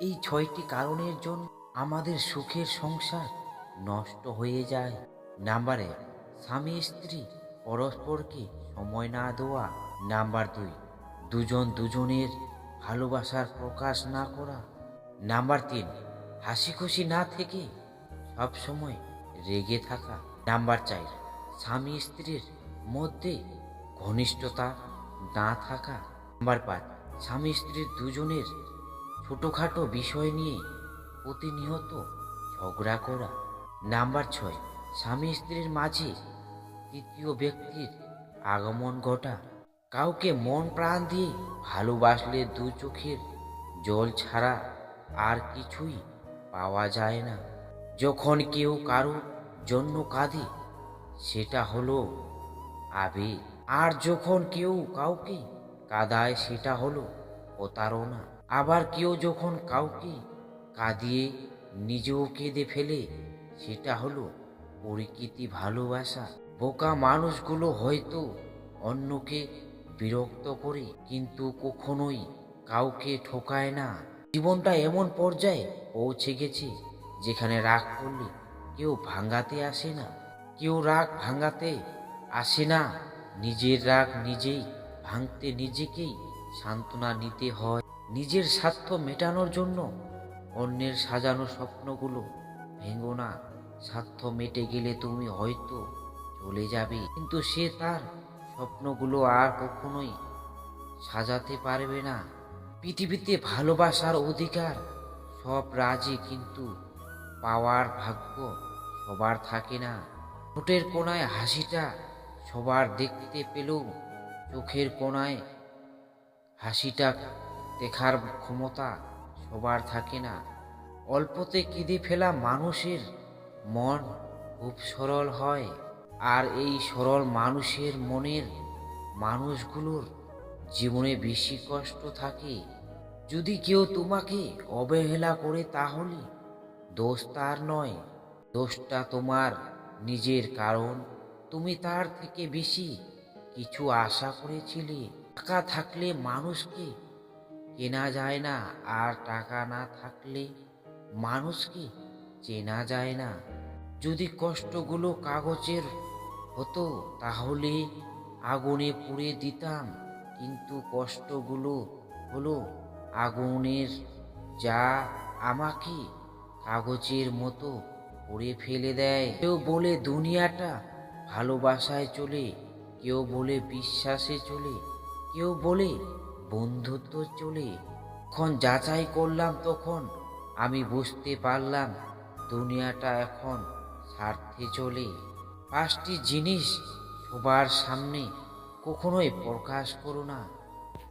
এই ছয়টি কারণের জন্য আমাদের সুখের সংসার নষ্ট হয়ে যায়। নাম্বার এক, স্বামী স্ত্রী পরস্পরকে সময় না দেওয়া। নাম্বার দুই, দুজন দুজনের ভালোবাসার প্রকাশ না করা। নাম্বার তিন হাসি খুশি না থেকে সব সময় রেগে থাকা। নাম্বার চার, স্বামী স্ত্রীর মধ্যে ঘনিষ্ঠতা না থাকা। নাম্বার পাঁচ, স্বামী স্ত্রীর দুজনের ছোটোখাটো বিষয় নিয়ে প্রতিনিয়ত ঝগড়া করা। নাম্বার ছয়, স্বামী স্ত্রীর মাঝে তৃতীয় ব্যক্তির আগমন ঘটা। কাউকে মন প্রাণ দিয়ে ভালোবাসলে দু চোখের জল ছাড়া আর কিছুই পাওয়া যায় না। যখন কেউ কারোর জন্য কাঁদে, সেটা হলো আবেগ। আর যখন কেউ কাউকে কাদায়, সেটা হলো প্রতারণা। আবার কেউ যখন কাউকে কাঁদিয়ে নিজেও কেঁদে ফেলে, সেটা হলো পরিকৃতি ভালোবাসা। বোকা মানুষগুলো হয়তো অন্যকে বিরক্ত করে, কিন্তু কখনোই কাউকে ঠোকায় না। জীবনটা এমন পর্যায়ে পৌঁছে গেছে, যেখানে রাগ করলে কেউ ভাঙাতে আসে না। কেউ রাগ ভাঙাতে আসে না, নিজের রাগ নিজেই ভাঙতে নিজেকেই সান্ত্বনা নিতে হয়। নিজের স্বার্থ মেটানোর জন্য অন্যের সাজানো স্বপ্নগুলো ভেঙো না। স্বার্থ মেটে গেলে তুমি হয়তো চলে যাবে। কিন্তু সে তার স্বপ্নগুলো আর কখনোই সাজাতে পারবে না। পৃথিবীতে ভালোবাসার অধিকার সব রাজি, কিন্তু পাওয়ার ভাগ্য সবার থাকে না। ঠোঁটের কোনায় হাসিটা সবার দেখতে পেলেও চোখের কোনায় হাসিটা দেখার ক্ষমতা সবার থাকে না। অল্পতে কেঁদে ফেলা মানুষের মন খুব সরল হয়, আর এই সরল মানুষের মনের মানুষগুলোর জীবনে বেশি কষ্ট থাকে। যদি কেউ তোমাকে অবহেলা করে তাহলে দোষ তার নয়, দোষটা তোমার নিজের কারণ। তুমি তার থেকে বেশি কিছু আশা করেছিলে। টাকা থাকলে মানুষকে কেনা যায় না আর টাকা না থাকলে মানুষকে চেনা যায় না? যদি কষ্টগুলো কাগজের হতো তাহলে আগুনে পুড়ে দিতাম, কিন্তু কষ্টগুলো হলো আগুনের। যা আমাকে কাগজের মতো পড়ে ফেলে দেয়। কেউ বলে দুনিয়াটা ভালোবাসায় চলে, কেউ বলে বিশ্বাসে চলে, কেউ বলে বন্ধুত্ব চলে। যখন যাচাই করলাম তখন আমি বুঝতে পারলাম দুনিয়াটা এখন স্বার্থে চলে। পাঁচটি জিনিস সবার সামনে কখনোই প্রকাশ করো না।